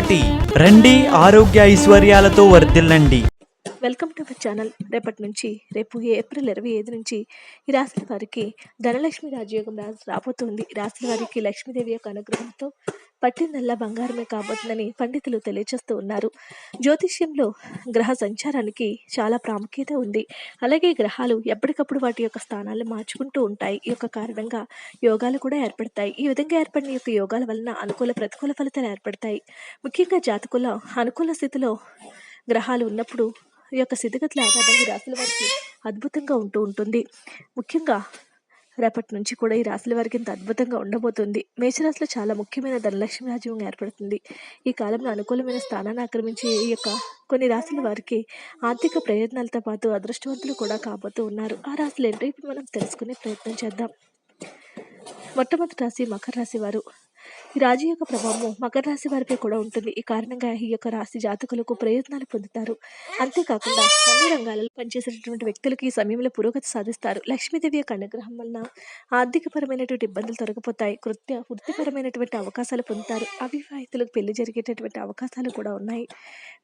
రండి ఆరోగ్య ఐశ్వర్యాలతో వర్ధిల్లండి. Welcome to our channel. రేపటి నుంచి రేపు ఏప్రిల్ ఇరవై ఐదు నుంచి ఈ రాసిన వారికి ధనలక్ష్మి రాజయోగం రాబోతుంది. రాసిన వారికి లక్ష్మీదేవి యొక్క అనుగ్రహంతో పట్టిందల్లా బంగారమే కాబోతుందని పండితులు తెలియజేస్తూ ఉన్నారు. జ్యోతిష్యంలో గ్రహ సంచారానికి చాలా ప్రాముఖ్యత ఉంది. అలాగే గ్రహాలు ఎప్పటికప్పుడు వాటి యొక్క స్థానాలు మార్చుకుంటూ ఉంటాయి. ఈ యొక్క కారణంగా యోగాలు కూడా ఏర్పడతాయి. ఈ విధంగా ఏర్పడిన యొక్క యోగాల వలన అనుకూల ప్రతికూల ఫలితాలు ఏర్పడతాయి. ముఖ్యంగా జాతకుల అనుకూల స్థితిలో గ్రహాలు ఉన్నప్పుడు ఈ యొక్క స్థితిగతుల ఆధారంగా ఈ రాశుల వారికి అద్భుతంగా ఉంటూ ఉంటుంది. ముఖ్యంగా రేపటి నుంచి కూడా ఈ రాశుల వారికి ఇంత అద్భుతంగా ఉండబోతుంది. మేషరాశిలో చాలా ముఖ్యమైన ధనలక్ష్మి రాజ్యం ఏర్పడుతుంది. ఈ కాలంలో అనుకూలమైన స్థానాన్ని ఆక్రమించే ఈ యొక్క కొన్ని రాశుల వారికి ఆర్థిక ప్రయోజనాలతో పాటు అదృష్టవంతులు కూడా కాబోతూ ఉన్నారు. ఆ రాశులు ఏంటో ఇప్పుడు మనం తెలుసుకునే ప్రయత్నం చేద్దాం. మొట్టమొదటి రాశి మకర రాశి వారు. ఈ రాజు యొక్క ప్రభావం మకర రాశి వారిపై కూడా ఉంటుంది. ఈ కారణంగా ఈ యొక్క రాశి జాతకులకు ప్రయోజనాలు పొందుతారు. అంతేకాకుండా అన్ని రంగాలలో పనిచేసేటటువంటి వ్యక్తులకు ఈ సమయంలో పురోగతి సాధిస్తారు. లక్ష్మీదేవి యొక్క అనుగ్రహం వలన ఆర్థికపరమైనటువంటి ఇబ్బందులు తొలగిపోతాయి. కృత్య వృత్తిపరమైనటువంటి అవకాశాలు పొందుతారు. అవివాహితులకు పెళ్ళి జరిగేటటువంటి అవకాశాలు కూడా ఉన్నాయి.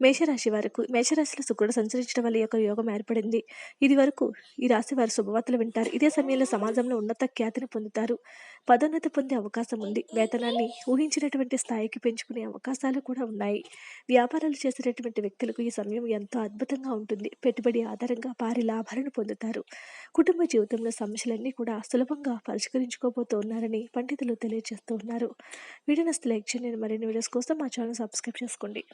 మేషరాశి వారికి మేషరాశిలో శుక్రుడు సంచరించడం వల్ల యొక్క యోగం ఏర్పడింది. ఇది వరకు ఈ రాశి వారు శుభవార్తలు వింటారు. ఇదే సమయంలో సమాజంలో ఉన్నత ఖ్యాతిని పొందుతారు. పదోన్నతి పొందే అవకాశం ఉంది. వేతనాన్ని ఊహించినటువంటి స్థాయికి పెంచుకునే అవకాశాలు కూడా ఉన్నాయి. వ్యాపారాలు చేసేటటువంటి వ్యక్తులకు ఈ సమయం ఎంతో అద్భుతంగా ఉంటుంది. పెట్టుబడి ఆధారంగా భారీ లాభాలను పొందుతారు. కుటుంబ జీవితంలో సమస్యలన్నీ కూడా సులభంగా పరిష్కరించుకోబోతూ ఉన్నారని పండితులు తెలియజేస్తూ ఉన్నారు. వీడియో నస్తే లైక్ చేయండి. మరిన్ని వీడియోస్ కోసం మా ఛానల్ సబ్స్క్రైబ్ చేసుకోండి.